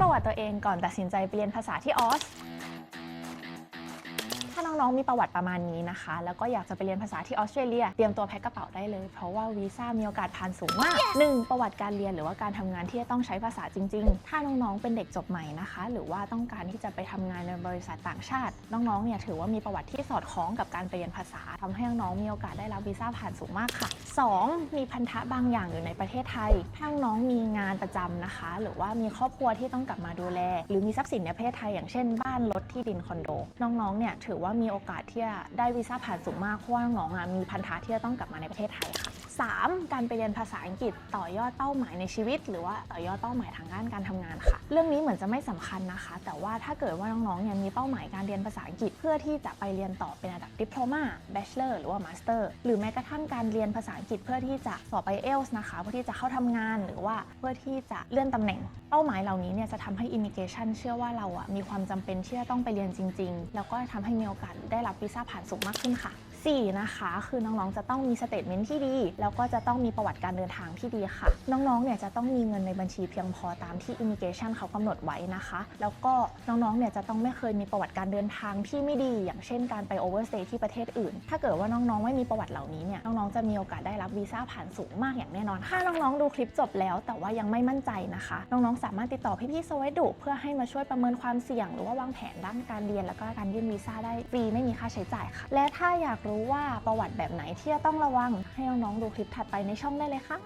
ประวัติตัวเองก่อนตัดสินใจไปเรียนภาษาที่ออส น้องๆมีประวัติประมาณนี้นะคะ แล้วก็อยากจะไปเรียนภาษาที่ออสเตรเลีย เตรียมตัวแพ็คกระเป๋าได้เลย เพราะว่าวีซ่ามีโอกาสผ่านสูงมาก 1. ประวัติการเรียนหรือว่าการทำงานที่จะต้องใช้ภาษาจริง ๆ ถ้าน้องๆเป็นเด็กจบใหม่นะคะ หรือว่าต้องการที่จะไปทำงานในบริษัทต่างชาติ น้องๆเนี่ยถือว่ามีประวัติที่สอดคล้องกับการไปเรียนภาษาทำให้น้องๆมีโอกาสได้รับวีซ่าผ่านสูงมากค่ะ 2. มีพันธะบางอย่างอยู่ในประเทศไทยถ้าน้องๆมีงานประจำนะคะ หรือว่ามีครอบครัวที่ต้องกลับมาดูแล หรือมีทรัพย์สินในประเทศไทยอย่างเช่น บ้านรถที่ดินคอนโด น้องๆเนี่ยถือว่ามีีโอกาสที่จะได้วีซ่าผ่านสูงมากเพราะว่าน้องมีพันธะที่จะต้องกลับมาในประเทศไทยค่ะ 3. การไปเรียนภาษาอังกฤษต่อยอดเป้าหมายในชีวิต หรือว่าต่อยอดเป้าหมายทางด้านการทำงานค่ะ เรื่องนี้เหมือนจะไม่สำคัญนะคะ แต่ว่าถ้าเกิดว่าน้องๆเนี่ยมีเป้าหมายการเรียนภาษาอังกฤษ เพื่อที่จะไปเรียนต่อเป็นระดับดิปโลมาแบชเลอร์หรือว่ามาสเตอร์หรือแม้กระทั่งการเรียนภาษาอังกฤษเพื่อที่จะสอบไอเอลส์นะคะเพื่อที่จะเข้าทำงานหรือว่าเพื่อที่จะเลื่อนตำแหน่ง เป้าหมายเหล่านี้เนี่ยจะทำให้ Immigration เชื่อว่าเราอะมีความจำเป็นที่จะต้องไปเรียนจริง ๆ แล้วก็ทำให้มีโอกาสได้รับวีซ่าผ่านสูงมากขึ้นค่ะ 4 นะคะ คือน้องๆจะต้องมีสเตทเมนต์ที่ดี แล้วก็จะต้องมีประวัติการเดินทางที่ดีค่ะ น้องๆเนี่ยจะต้องมีเงินในบัญชีเพียงพอตามที่ Immigration เขากำหนดไว้นะคะ แล้วก็น้องๆเนี่ยจะต้องไม่เคยมีประวัติการเดินทางที่ไม่ดี อย่างเช่นการไป overstay ที่ประเทศอื่น ถ้าเกิดว่าน้องๆไม่มีประวัติเหล่านี้เนี่ยน้องๆจะมีโอกาสได้รับวีซ่าผ่านสูงมากอย่างแน่นอนถ้าน้องๆดูคลิปจบแล้ว แต่ว่ายังไม่มั่นใจนะคะ น้องๆสามารถติดต่อพี่ๆสวัสดุเพื่อให้มาช่วยประเมินความเสี่ยง หรือว่าวางแผนด้านการเรียน แล้วก็การยื่นวีซ่าได้ฟรีไม่มีค่าใช้จ่ายค่ะ และถ้าอยากรู้ว่าประวัติแบบไหนที่จะต้องระวัง ให้น้องๆดูคลิปถัดไปในช่องได้เลยค่ะ